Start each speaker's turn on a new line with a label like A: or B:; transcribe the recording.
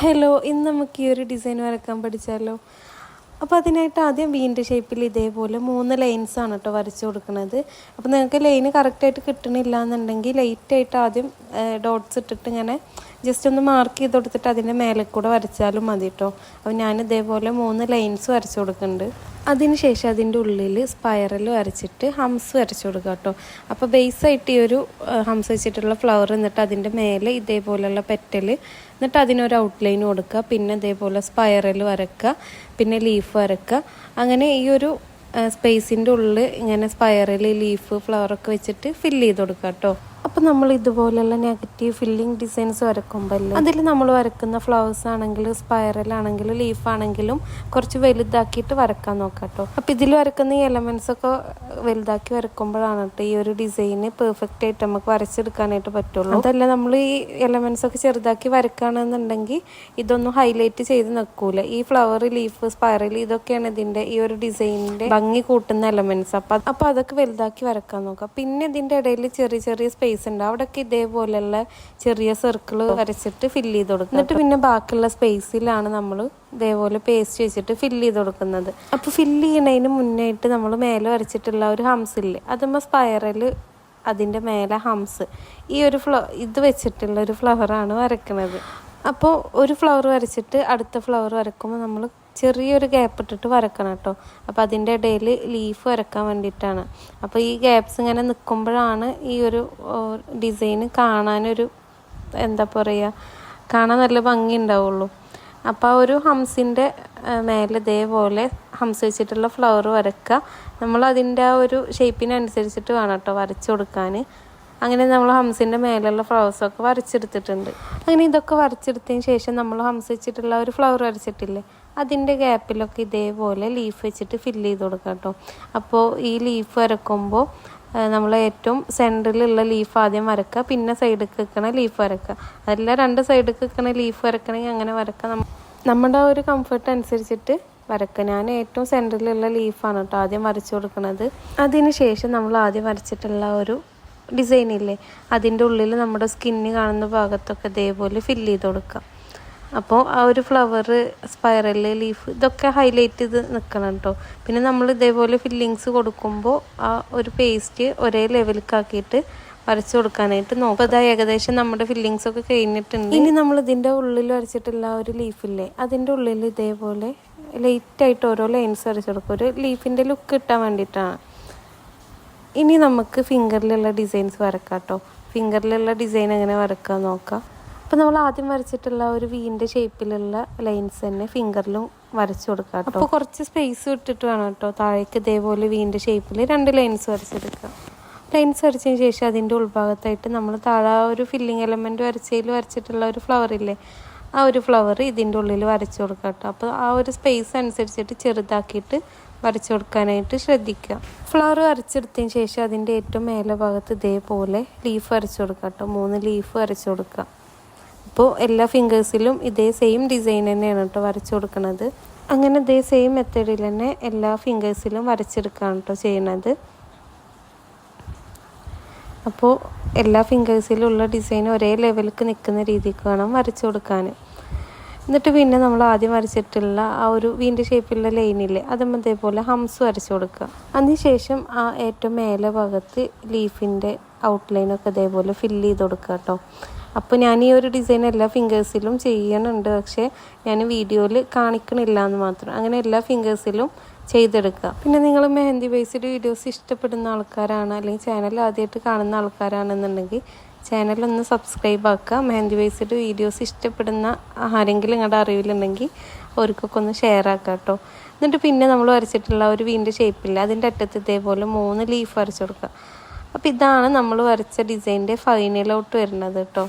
A: Hello ഇന്ന് നമുക്ക് ഈ ഒരു ഡിസൈൻ വരക്കാൻ പഠിച്ചാലോ? അപ്പോൾ അതിനായിട്ട് ആദ്യം വീന്റെ ഷേപ്പിൽ ഇതേപോലെ മൂന്ന് ലൈൻസാണ് കേട്ടോ വരച്ചു കൊടുക്കുന്നത് അപ്പോൾ നിങ്ങൾക്ക് ലൈന് കറക്റ്റായിട്ട് കിട്ടണില്ല എന്നുണ്ടെങ്കിൽ ലൈറ്റായിട്ട് ആദ്യം ഡോട്ട്സ് ഇട്ടിട്ട് ഇങ്ങനെ ജസ്റ്റ് ഒന്ന് മാർക്ക് ചെയ്ത് കൊടുത്തിട്ട് അതിന്റെ മേലെ കൂടെ വരച്ചാലും മതി കേട്ടോ അപ്പോൾ ഞാൻ ഇതേപോലെ മൂന്ന് ലൈൻസ് വരച്ചു കൊടുക്കുന്നുണ്ട്. അതിനുശേഷം അതിന്റെ ഉള്ളിൽ സ്പൈറൽ വരച്ചിട്ട് ഹംസ് വരച്ചു കൊടുക്കുക കേട്ടോ അപ്പോൾ ബേസായിട്ട് ഈ ഒരു ഹംസ് വെച്ചിട്ടുള്ള ഫ്ലവർ എന്നിട്ട് അതിന്റെ മേലെ ഇതേപോലെയുള്ള പെറ്റൽ എന്നിട്ട് അതിനൊരു ഔട്ട്ലൈൻ കൊടുക്കുക. പിന്നെ ഇതേപോലെ സ്പൈറൽ വരക്കുക. പിന്നെ ലീഫ് വരക്കുക. അങ്ങനെ ഈ ഒരു സ്പേസിന്റെ ഉള്ളിൽ ഇങ്ങനെ സ്പൈറൽ ലീഫ് ഫ്ലവറൊക്കെ വെച്ചിട്ട് ഫില്ല് ചെയ്ത് കൊടുക്കുക കേട്ടോ അപ്പോൾ നമ്മൾ ഇതുപോലെയുള്ള നെഗറ്റീവ് ഫില്ലിംഗ് ഡിസൈൻസ് വരക്കുമ്പോൾ അതിൽ നമ്മൾ വരക്കുന്ന ഫ്ലവേഴ്സ് ആണെങ്കിലും സ്പൈറൽ ആണെങ്കിലും ലീഫ് ആണെങ്കിലും കുറച്ച് വലുതാക്കിയിട്ട് വരക്കാൻ നോക്കാം കേട്ടോ. അപ്പോൾ ഇതിൽ വരക്കുന്ന ഈ എലമെൻസ് ഒക്കെ വലുതാക്കി വരക്കുമ്പോഴാണ് കേട്ടോ ഈ ഒരു ഡിസൈന് പെർഫെക്റ്റ് ആയിട്ട് നമുക്ക് വരച്ചെടുക്കാനായിട്ട് പറ്റുള്ളൂ. അതല്ല നമ്മൾ ഈ എലമെൻസ് ഒക്കെ ചെറുതാക്കി വരക്കുകയാണെന്നുണ്ടെങ്കിൽ ഇതൊന്നും ഹൈലൈറ്റ് ചെയ്ത് നിൽക്കൂല. ഈ ഫ്ലവർ ലീഫ് സ്പൈറൽ ഇതൊക്കെയാണ് ഇതിന്റെ ഈ ഒരു ഡിസൈനിന്റെ ഭംഗി കൂട്ടുന്ന എലമെൻസ് അപ്പം അപ്പോൾ അതൊക്കെ വലുതാക്കി വരക്കാൻ നോക്കാം. പിന്നെ ഇതിന്റെ ഇടയിൽ ചെറിയ ചെറിയ സ്പേസ് ഉണ്ട്. അവിടെയൊക്കെ ഇതേപോലെയുള്ള ചെറിയ സർക്കിൾ വരച്ചിട്ട് ഫില്ല് ചെയ്ത് കൊടുക്കും. എന്നിട്ട് പിന്നെ ബാക്കിയുള്ള സ്പേസിലാണ് നമ്മൾ ഇതേപോലെ പേസ്റ്റ് വെച്ചിട്ട് ഫില്ല് ചെയ്ത് കൊടുക്കുന്നത്. അപ്പോൾ ഫില്ല് ചെയ്യണതിന് മുന്നായിട്ട് നമ്മൾ മേലെ വരച്ചിട്ടുള്ള ഒരു ഹംസ് ഇല്ലേ അതുമ്പോൾ സ്പൈറൽ അതിന്റെ മേലെ ഹംസ് ഈ ഒരു ഫ്ലോ ഇത് വെച്ചിട്ടുള്ള ഒരു ഫ്ലവറാണ് വരയ്ക്കുന്നത്. അപ്പോൾ ഒരു ഫ്ലവർ വരച്ചിട്ട് അടുത്ത ഫ്ലവർ വരക്കുമ്പോൾ നമ്മൾ ചെറിയൊരു ഗ്യാപ്പ് ഇട്ടിട്ട് വരക്കണം കേട്ടോ അപ്പോൾ അതിന്റെ ഇടയിൽ ലീഫ് വരക്കാൻ വേണ്ടിയിട്ടാണ്. അപ്പോൾ ഈ ഗ്യാപ്സ് ഇങ്ങനെ നിൽക്കുമ്പോഴാണ് ഈ ഒരു ഡിസൈൻ കാണാനൊരു എന്താ പറയുക കാണാൻ നല്ല ഭംഗി ഉണ്ടാവുള്ളൂ. അപ്പോൾ ആ ഒരു ഹംസിന്റെ മേലെ ഇതേപോലെ ഹംസ് വെച്ചിട്ടുള്ള ഫ്ലവർ വരക്കുക. നമ്മൾ അതിന്റെ ആ ഒരു ഷേപ്പിനനുസരിച്ചിട്ട് വേണം കേട്ടോ വരച്ചു കൊടുക്കാൻ. അങ്ങനെ നമ്മൾ ഹംസിന്റെ മേലുള്ള ഫ്ലവേഴ്സൊക്കെ വരച്ചെടുത്തിട്ടുണ്ട്. അങ്ങനെ ഇതൊക്കെ വരച്ചെടുത്തതിന് ശേഷം നമ്മൾ ഹംസ് വെച്ചിട്ടുള്ള ഒരു ഫ്ലവർ വരച്ചിട്ടില്ലേ? അതിന്റെ ഗ്യാപ്പിലൊക്കെ ഇതേപോലെ ലീഫ് വെച്ചിട്ട് ഫില്ല് ചെയ്ത് കൊടുക്കാം കേട്ടോ അപ്പോൾ ഈ ലീഫ് വരക്കുമ്പോൾ നമ്മൾ ഏറ്റവും സെന്ററിലുള്ള ലീഫ് ആദ്യം വരക്കുക പിന്നെ സൈഡിൽ വെക്കണ ലീഫ് വരക്കുക. അതല്ല രണ്ട് സൈഡിൽ വെക്കണ ലീഫ് വരക്കണമെങ്കിൽ അങ്ങനെ വരക്കുക നമ്മുടെ ഒരു കംഫർട്ട് അനുസരിച്ചിട്ട് വരക്കുക. ഞാൻ ഏറ്റവും സെന്ററിലുള്ള ലീഫാണ് കേട്ടോ ആദ്യം വരച്ചു കൊടുക്കുന്നത് അതിന് ശേഷം നമ്മൾ ആദ്യം വരച്ചിട്ടുള്ള ഒരു ഡിസൈനില്ലേ അതിന്റെ ഉള്ളിൽ നമ്മുടെ സ്കിന്ന് കാണുന്ന ഭാഗത്തൊക്കെ ഇതേപോലെ ഫില്ല് ചെയ്ത് കൊടുക്കുക അപ്പോൾ ആ ഒരു ഫ്ലവർ സ്പൈറൽ ലീഫ് ഇതൊക്കെ ഹൈലൈറ്റ് ചെയ്ത് നിൽക്കണം കേട്ടോ പിന്നെ നമ്മൾ ഇതേപോലെ ഫില്ലിങ്സ് കൊടുക്കുമ്പോൾ ആ ഒരു പേസ്റ്റ് ഒരേ ലെവലിക്കാക്കിയിട്ട് വരച്ചു കൊടുക്കാനായിട്ട് നോക്കും അതാ ഏകദേശം നമ്മുടെ ഫില്ലിങ്സ് ഒക്കെ കഴിഞ്ഞിട്ടുണ്ട്. ഇനി നമ്മൾ ഇതിന്റെ ഉള്ളിൽ വരച്ചിട്ടുള്ള ഒരു ലീഫില്ലേ അതിന്റെ ഉള്ളിൽ ഇതേപോലെ ലൈറ്റായിട്ട് ഓരോ ലൈൻസ് വരച്ചു കൊടുക്കും. ഒരു ലീഫിന്റെ ലുക്ക് കിട്ടാൻ വേണ്ടിയിട്ടാണ് ഇനി നമുക്ക് ഫിംഗറിലുള്ള ഡിസൈൻസ് വരക്കാം കേട്ടോ ഫിംഗറിലുള്ള ഡിസൈൻ എങ്ങനെ വരക്കാൻ നോക്കാം. അപ്പോൾ നമ്മൾ ആദ്യം വരച്ചിട്ടുള്ള ഒരു വീന്റെ ഷേപ്പിലുള്ള ലൈൻസ് തന്നെ ഫിംഗറിലും വരച്ചു കൊടുക്കാം കേട്ടോ അപ്പോൾ കുറച്ച് സ്പേസ് വിട്ടിട്ട് വേണം കേട്ടോ താഴേക്ക് ഇതേപോലെ വീന്റെ ഷേപ്പിൽ രണ്ട് ലൈൻസ് വരച്ചെടുക്കാം. ലൈൻസ് വരച്ചതിന് ശേഷം അതിന്റെ ഉൾഭാഗത്തായിട്ട് നമ്മൾ താഴെ ഒരു ഫില്ലിംഗ് എലമെന്റ് വരച്ചതിൽ വരച്ചിട്ടുള്ള ഒരു ഫ്ലവർ ഇല്ലേ ആ ഒരു ഫ്ലവർ ഇതിന്റെ ഉള്ളിൽ വരച്ചു കൊടുക്കാം കേട്ടോ അപ്പോൾ ആ ഒരു സ്പേസ് അനുസരിച്ചിട്ട് ചെറുതാക്കിയിട്ട് വരച്ചു കൊടുക്കാനായിട്ട് ശ്രദ്ധിക്കുക ഫ്ലവർ വരച്ചെടുത്തതിന് ശേഷം അതിന്റെ ഏറ്റവും മേലെ ഭാഗത്ത് ഇതേപോലെ ലീഫ് വരച്ചു കൊടുക്കുക കേട്ടോ മൂന്ന് ലീഫ് വരച്ചു കൊടുക്കുക അപ്പോൾ എല്ലാ ഫിംഗേഴ്സിലും ഇതേ സെയിം ഡിസൈൻ തന്നെയാണ് കേട്ടോ വരച്ചു കൊടുക്കുന്നത് അങ്ങനെ ഇതേ സെയിം മെത്തേഡിൽ തന്നെ എല്ലാ ഫിംഗേഴ്സിലും വരച്ചെടുക്കുകയാണ് കേട്ടോ ചെയ്യണത്. അപ്പോൾ എല്ലാ ഫിംഗേഴ്സിലുള്ള ഡിസൈൻ ഒരേ ലെവലിലേക്ക് നിൽക്കുന്ന രീതിക്ക് വേണം വരച്ചു കൊടുക്കാൻ എന്നിട്ട് പിന്നെ നമ്മൾ ആദ്യം വരച്ചിട്ടുള്ള ആ ഒരു വീന്റെ ഷേപ്പിലുള്ള ലൈനില്ലേ അതും അതേപോലെ ഹംസ് വരച്ചു കൊടുക്കുക. അതിനുശേഷം ആ ഏറ്റവും മേലെ ഭാഗത്ത് ലീഫിന്റെ ഔട്ട്ലൈനൊക്കെ ഇതേപോലെ ഫില്ല് ചെയ്ത് കൊടുക്കുക കേട്ടോ. അപ്പോൾ ഞാൻ ഈ ഒരു ഡിസൈൻ എല്ലാ ഫിംഗേഴ്സിലും ചെയ്യണുണ്ട് പക്ഷേ ഞാൻ വീഡിയോയിൽ കാണിക്കണില്ല എന്ന് മാത്രം. അങ്ങനെ എല്ലാ ഫിംഗേഴ്സിലും ചെയ്തെടുക്കുക. പിന്നെ നിങ്ങൾ മെഹന്തി ബേസ്ഡ് വീഡിയോസ് ഇഷ്ടപ്പെടുന്ന ആൾക്കാരാണ് അല്ലെങ്കിൽ ചാനൽ ആദ്യമായിട്ട് കാണുന്ന ആൾക്കാരാണെന്നുണ്ടെങ്കിൽ ചാനലൊന്ന് സബ്സ്ക്രൈബ് ആക്കുക. മെഹന്തി ബേസ്ഡ് വീഡിയോസ് ഇഷ്ടപ്പെടുന്ന ആരെങ്കിലും നിങ്ങളുടെ അറിവിലുണ്ടെങ്കിൽ അവർക്കൊക്കെ ഒന്ന് ഷെയർ ആക്കുക കേട്ടോ. എന്നിട്ട് പിന്നെ നമ്മൾ വരച്ചിട്ടുള്ള ഒരു വീന്റെ ഷേപ്പില്ല അതിന്റെ അറ്റത്ത് ഇതേപോലെ മൂന്ന് ലീഫ് വരച്ചു കൊടുക്കുക. അപ്പോൾ ഇതാണ് നമ്മൾ വരച്ച ഡിസൈന്റെ ഫൈനലോട്ട് വരുന്നത് കേട്ടോ